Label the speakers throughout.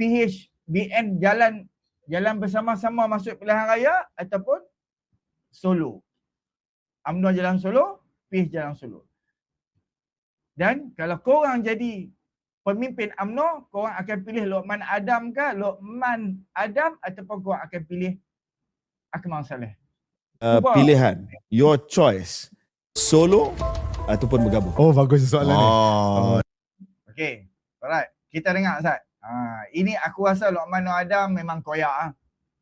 Speaker 1: PHBN jalan jalan bersama-sama masuk pilihan raya ataupun solo. UMNO jalan solo, PH jalan solo. Dan kalau korang jadi pemimpin UMNO, korang akan pilih Lokman Adam ke Lokman Adam ataupun korang akan pilih Akmal Saleh?
Speaker 2: Uh,
Speaker 1: Cuba.
Speaker 2: pilihan. Your choice. Solo ataupun bergabung.
Speaker 3: Oh bagus soalan ni.
Speaker 2: Oh.
Speaker 1: Okay, alright. Kita dengar Ustaz. Ha, ini aku rasa Lokman Adam memang koyak ah.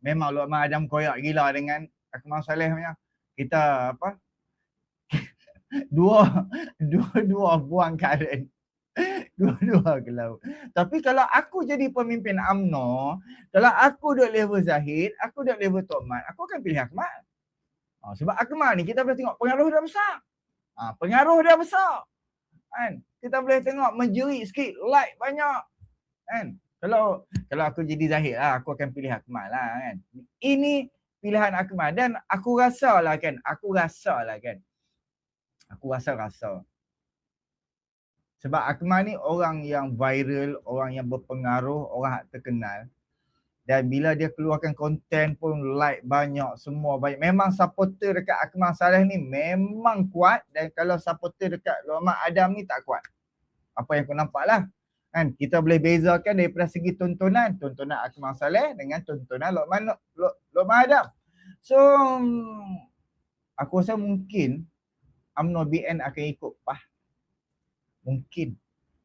Speaker 1: Memang Lokman Adam koyak gila dengan Akmal Saleh punya. Kita apa? dua dua dua buang karen. Dua-dua ke laut. Tapi kalau aku jadi pemimpin AMNO, kalau aku duduk level Zahid, aku duduk level Tok Mat, aku akan pilih Akmal. Ha, sebab Akmal ni kita boleh tengok pengaruh dah besar. Ha, pengaruh dah besar. Kan? Kita boleh tengok menjerit sikit, like banyak. Kan? Kalau kalau aku jadi Zahid lah, aku akan pilih Akmal lah kan. Ini pilihan Akmal dan aku rasa lah kan, aku rasa lah kan. Aku rasa-rasa. Sebab Akmal ni orang yang viral, orang yang berpengaruh, orang yang terkenal. Dan bila dia keluarkan konten pun like banyak, semua banyak. Memang supporter dekat Akmal Saleh ni memang kuat dan kalau supporter dekat Lokman Adam ni tak kuat. Apa yang kau nampak lah. Kan? Kita boleh bezakan daripada segi tontonan. Tontonan Akmal Saleh dengan tontonan Lokman, Lok- Lokman Adam. So, aku rasa mungkin UMNO BN akan ikut PAH mungkin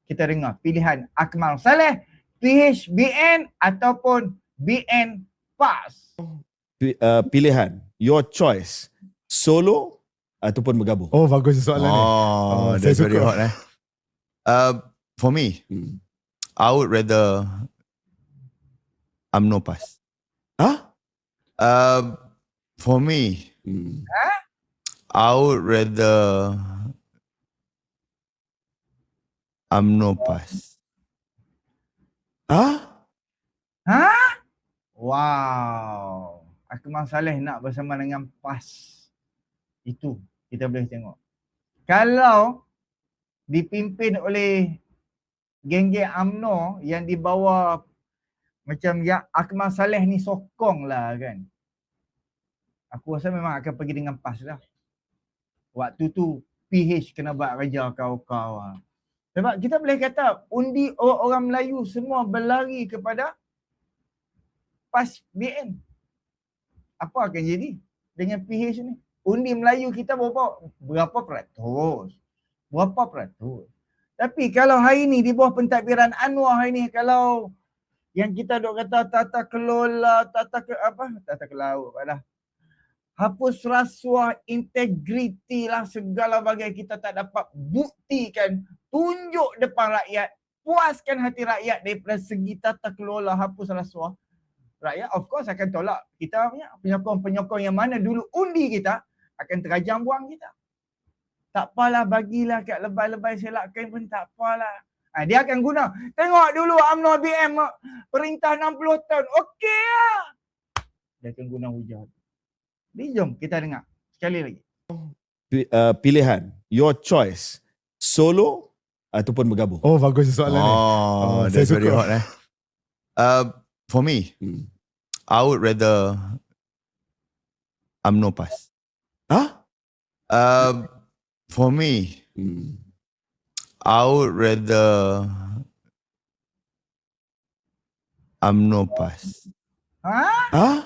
Speaker 1: kita dengar pilihan Akmal Saleh, PHBN ataupun BN PAS.
Speaker 2: Uh, pilihan. Your choice. Solo ataupun bergabung.
Speaker 3: Oh bagus soalan ni.
Speaker 4: Oh,
Speaker 3: saya
Speaker 4: that's very
Speaker 3: suka.
Speaker 4: hot eh. Uh, for me,
Speaker 2: Hmm.
Speaker 4: I would rather UMNO pass.
Speaker 2: Hah?
Speaker 4: Uh, for me,
Speaker 2: Hmm.
Speaker 4: I would rather UMNO pass.
Speaker 2: Ah?
Speaker 1: Ha? Wow. Akmal Saleh nak bersama dengan PAS. Itu kita boleh tengok. Kalau dipimpin oleh geng-geng UMNO yang dibawa macam yang Akmal Saleh ni sokong lah kan. Aku rasa memang akan pergi dengan PAS lah. Waktu tu PH kena buat raja kau-kau. lah. Sebab kita boleh kata undi orang-orang Melayu semua berlari kepada PAS BN. Apa akan jadi dengan PH ni? Undi Melayu kita berapa berapa peratus? Berapa peratus? Tapi kalau hari ni di bawah pentadbiran Anwar hari ni kalau yang kita duk kata tata kelola, tata ke apa? Tata kelola lah. Hapus rasuah, integriti lah segala bagai kita tak dapat buktikan, tunjuk depan rakyat, puaskan hati rakyat daripada segi tata kelola hapus rasuah rakyat of course akan tolak kita punya penyokong-penyokong yang mana dulu undi kita akan terajam buang kita. Tak apalah bagilah kat lebay-lebay selakkan pun tak apalah. Ha, dia akan guna. Tengok dulu UMNO BM perintah 60 tahun. Okey lah. Dia akan guna hujah. Jadi jom kita dengar. Sekali lagi.
Speaker 2: Uh, pilihan. Your choice. Solo ataupun bergabung.
Speaker 3: Oh bagus soalan ni.
Speaker 4: Oh,
Speaker 3: saya
Speaker 4: that's very
Speaker 3: suka.
Speaker 4: hot eh. Uh, for me,
Speaker 2: Hmm.
Speaker 4: I would rather UMNO pass.
Speaker 2: Ah?
Speaker 4: Uh, for me,
Speaker 2: Hmm.
Speaker 4: I would rather UMNO pass.
Speaker 1: Ha?
Speaker 2: Ah?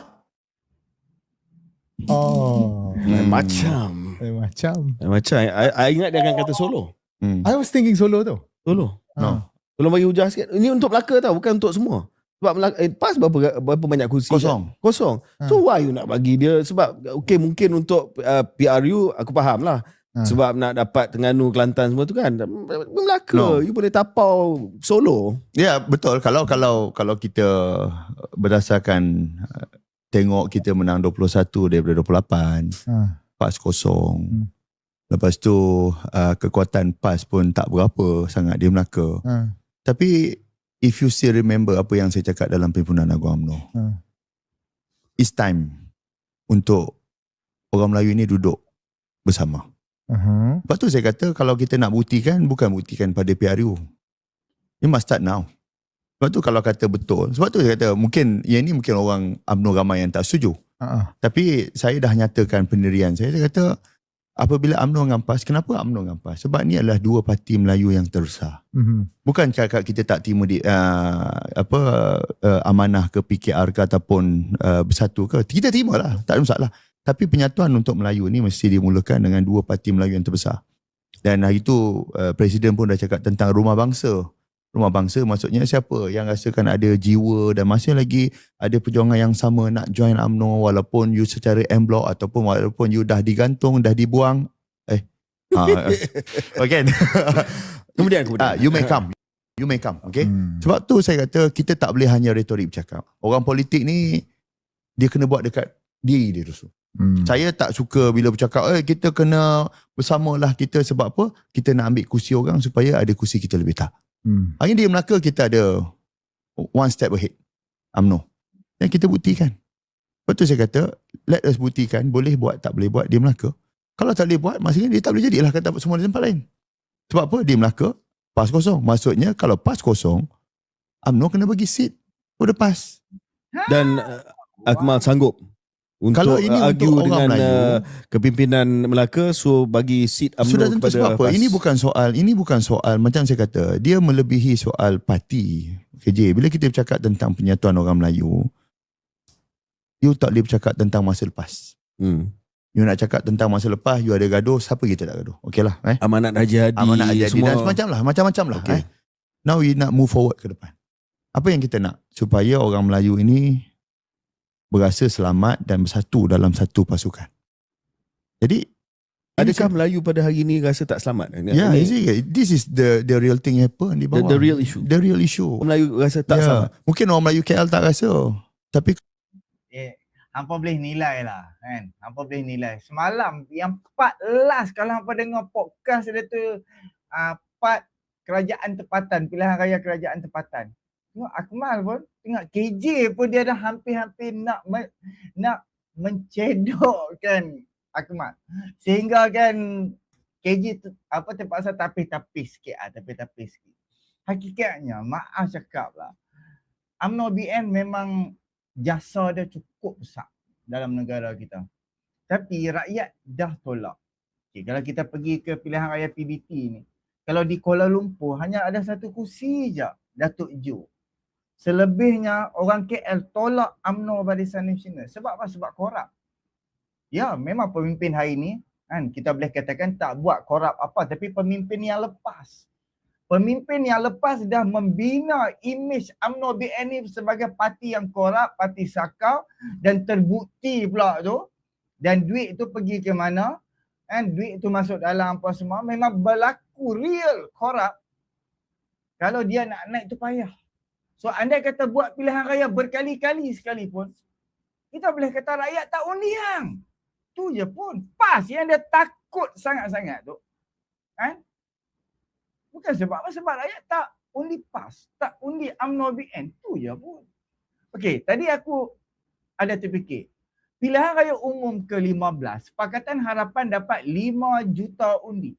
Speaker 3: Oh.
Speaker 4: Hmm.
Speaker 2: Macam.
Speaker 3: Macam.
Speaker 2: Lain Macam. I, I ingat dia akan kata solo.
Speaker 4: Hmm.
Speaker 3: I was thinking solo tu.
Speaker 2: Solo.
Speaker 4: No.
Speaker 3: Ah.
Speaker 2: Tolong bagi hujah sikit. Ini untuk Melaka tau. Bukan untuk semua. Sebab Melaka, eh, PAS berapa, berapa banyak kursi?
Speaker 4: Kosong.
Speaker 2: Kosong.
Speaker 3: Ha.
Speaker 2: So why you nak bagi dia? Sebab okay mungkin untuk uh, PRU aku faham lah.
Speaker 3: Ha.
Speaker 2: Sebab nak dapat Terengganu, Kelantan semua tu kan. Melaka.
Speaker 4: No.
Speaker 2: You boleh tapau solo.
Speaker 4: Ya, betul. Kalau kalau kalau kita berdasarkan uh, tengok kita menang 21 daripada 28,
Speaker 3: Ha.
Speaker 4: PAS kosong.
Speaker 3: Hmm.
Speaker 4: Lepas tu uh, kekuatan PAS pun tak berapa sangat di Melaka.
Speaker 3: Ha.
Speaker 4: Tapi if you still remember apa yang saya cakap dalam Perhimpunan Agung UMNO.
Speaker 3: Hmm.
Speaker 4: It's time untuk orang Melayu ini duduk bersama.
Speaker 3: Uh-huh.
Speaker 4: Lepas tu saya kata kalau kita nak buktikan bukan buktikan pada PRU. You must start now. Sebab tu kalau kata betul, sebab tu saya kata mungkin yang ni mungkin orang UMNO ramai yang tak setuju.
Speaker 3: Ah,
Speaker 4: Tapi saya dah nyatakan pendirian saya. Saya kata apabila UMNO dengan PAS, kenapa UMNO dengan PAS? Sebab ni adalah dua parti Melayu yang terbesar.
Speaker 3: mhm.
Speaker 4: Bukan cakap kita tak terima di uh, apa uh, amanah ke PKR ke ataupun uh, bersatu ke. Kita terima lah, tak ada masalah. Tapi penyatuan untuk Melayu ni mesti dimulakan dengan dua parti Melayu yang terbesar. Dan hari itu uh, Presiden pun dah cakap tentang rumah bangsa. Rumah bangsa maksudnya siapa yang rasakan ada jiwa dan masih lagi ada perjuangan yang sama nak join UMNO walaupun you secara en bloc ataupun walaupun you dah digantung, dah dibuang. Eh. Ha, okay.
Speaker 2: Kemudian kemudian.
Speaker 4: Ah, you may come. You may come. Okay.
Speaker 3: Hmm.
Speaker 4: Sebab tu saya kata kita tak boleh hanya retorik bercakap. Orang politik ni dia kena buat dekat diri dia dulu.
Speaker 3: Hmm.
Speaker 4: Saya tak suka bila bercakap eh kita kena bersamalah kita sebab apa? Kita nak ambil kursi orang supaya ada kursi kita lebih tak.
Speaker 3: Hmm.
Speaker 4: Hari ni di Melaka kita ada one step ahead. UMNO. Dan kita buktikan. Tu saya kata let us buktikan boleh buat tak boleh buat di Melaka. Kalau tak boleh buat maksudnya dia tak boleh jadilah kata semua di tempat lain. Sebab apa? Di Melaka PAS kosong. Maksudnya kalau PAS kosong UMNO kena bagi seat for the PAS.
Speaker 2: Dan uh, Akmal sanggup untuk
Speaker 4: Kalau ini
Speaker 2: uh,
Speaker 4: untuk
Speaker 2: argue
Speaker 4: orang
Speaker 2: dengan
Speaker 4: Melayu,
Speaker 2: uh, kepimpinan Melaka so bagi seat UMNO
Speaker 4: Sudah tentu
Speaker 2: kepada
Speaker 4: sebab apa?
Speaker 2: PAS.
Speaker 4: Ini bukan soal, ini bukan soal macam saya kata, dia melebihi soal parti. KJ, bila kita bercakap tentang penyatuan orang Melayu, you tak boleh bercakap tentang masa lepas.
Speaker 2: hmm.
Speaker 4: You nak cakap tentang masa lepas, you ada gaduh, siapa kita tak gaduh? Okey lah. Eh?
Speaker 2: Amanat Haji Hadi
Speaker 4: Amanah jadi
Speaker 2: semua.
Speaker 4: dan semacam lah, macam-macam lah.
Speaker 2: Okey.
Speaker 4: Eh? Now we nak move forward ke depan. Apa yang kita nak? Supaya orang Melayu ini berasa selamat dan bersatu dalam satu pasukan. Jadi,
Speaker 2: Adakah Melayu pada hari ini rasa tak selamat?
Speaker 4: Yeah,
Speaker 2: Ini
Speaker 4: you see, this is the the real thing happen di
Speaker 2: the,
Speaker 4: bawah.
Speaker 2: the real issue.
Speaker 4: the real issue.
Speaker 2: Orang Melayu rasa tak
Speaker 4: Ya.
Speaker 2: selamat.
Speaker 4: Mungkin orang Melayu KL tak rasa. Tapi
Speaker 1: eh, hampa boleh nilai lah kan. Hampa boleh nilai. Semalam yang part last kalau hampa dengar podcast dia tu uh, part kerajaan tempatan, pilihan raya kerajaan tempatan. Tengok Akmal pun, tengok KJ pun dia dah hampir-hampir nak nak mencedokkan Akmal. Sehingga kan KJ tu, apa terpaksa tapis-tapis sikit ah, tapis-tapis sikit. Hakikatnya, maaf cakap lah. UMNO BN memang jasa dia cukup besar dalam negara kita. Tapi rakyat dah tolak. Okay, kalau kita pergi ke pilihan raya PBT ni, kalau di Kuala Lumpur hanya ada satu kursi je, Datuk Jo. Selebihnya orang KL tolak UMNO Barisan Nasional. Sebab apa? Sebab korup. Ya, memang pemimpin hari ni kan kita boleh katakan tak buat korup apa tapi pemimpin yang lepas pemimpin yang lepas dah membina imej UMNO BN ni sebagai parti yang korup, parti sakau dan terbukti pula tu dan duit tu pergi ke mana kan duit tu masuk dalam apa semua memang berlaku real korup kalau dia nak naik tu payah so andai kata buat pilihan raya berkali-kali sekalipun kita boleh kata rakyat tak undi hang tu je pun pas yang dia takut sangat-sangat tu kan Bukan sebab apa? Sebab rakyat tak undi PAS, tak undi UMNO BN. Tu je pun. Okey, tadi aku ada terfikir. Pilihan raya umum ke-15, Pakatan Harapan dapat 5 juta undi.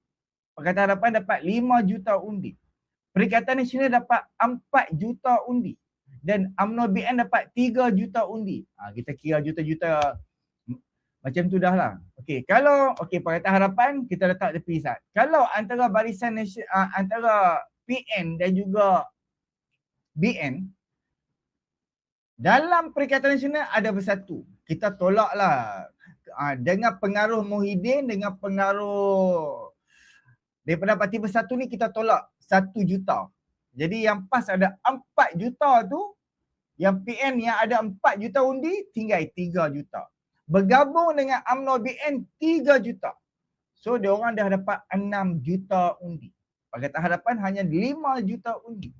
Speaker 1: Pakatan Harapan dapat 5 juta undi. Perikatan Nasional dapat 4 juta undi. Dan UMNO BN dapat 3 juta undi. Ha, kita kira juta-juta macam tu dah lah. Okey, kalau okey Pakatan Harapan kita letak tepi sat. Kalau antara barisan nation, uh, antara PN dan juga BN dalam Perikatan Nasional ada bersatu. Kita tolaklah uh, dengan pengaruh Muhyiddin dengan pengaruh daripada parti bersatu ni kita tolak satu juta. Jadi yang PAS ada 4 juta tu yang PN yang ada 4 juta undi tinggal 3 juta bergabung dengan UMNO BN 3 juta. So dia orang dah dapat 6 juta undi. Pakatan Harapan hanya 5 juta undi.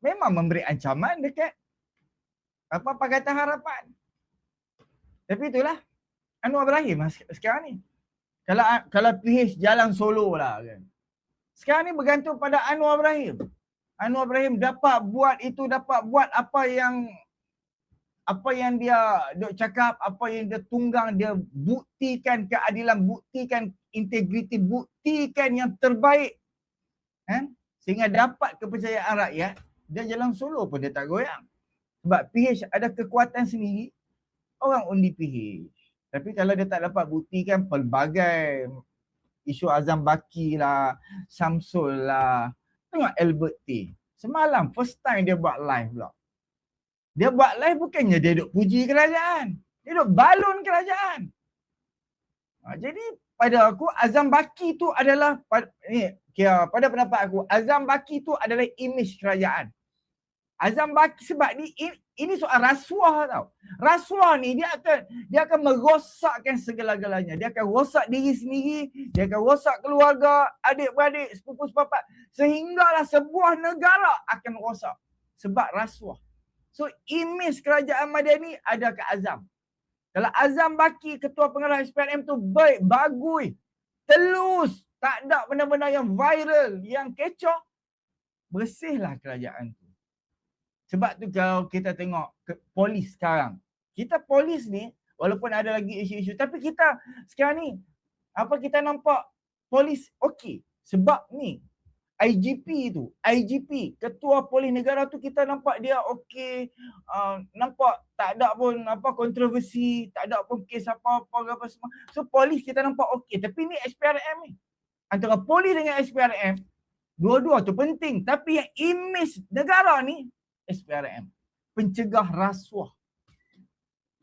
Speaker 1: Memang memberi ancaman dekat apa Pakatan Harapan. Tapi itulah Anwar Ibrahim mas- sekarang ni. Kalau kalau PH jalan solo lah kan. Sekarang ni bergantung pada Anwar Ibrahim. Anwar Ibrahim dapat buat itu, dapat buat apa yang apa yang dia duk cakap, apa yang dia tunggang, dia buktikan keadilan, buktikan integriti, buktikan yang terbaik. Kan? Sehingga dapat kepercayaan rakyat. dia jalan solo pun dia tak goyang. Sebab PH ada kekuatan sendiri, orang undi PH. Tapi kalau dia tak dapat buktikan pelbagai isu Azam Baki lah, Samsul lah, tengok Albert T. Semalam first time dia buat live pula. Dia buat live bukannya dia duk puji kerajaan. Dia duk balon kerajaan. Ha, jadi pada aku Azam Baki tu adalah ni kira pada pendapat aku Azam Baki tu adalah image kerajaan. Azam Baki sebab ni ini, ini soal rasuah tau. Rasuah ni dia akan dia akan merosakkan segala-galanya. Dia akan rosak diri sendiri, dia akan rosak keluarga, adik-beradik, sepupu sepapat sehinggalah sebuah negara akan rosak sebab rasuah. So image kerajaan Madani ada ke Azam. Kalau Azam Baki ketua pengarah SPRM tu baik, bagus, telus, tak ada benda-benda yang viral, yang kecoh, bersihlah kerajaan tu. Sebab tu kalau kita tengok ke, polis sekarang, kita polis ni walaupun ada lagi isu-isu tapi kita sekarang ni apa kita nampak polis okey. Sebab ni IGP tu, IGP, ketua polis negara tu kita nampak dia okey, uh, nampak tak ada pun apa kontroversi, tak ada pun kes apa-apa apa semua. So polis kita nampak okey, tapi ni SPRM ni. Antara polis dengan SPRM, dua-dua tu penting, tapi yang image negara ni SPRM. Pencegah rasuah.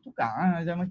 Speaker 1: Tukar ah Azam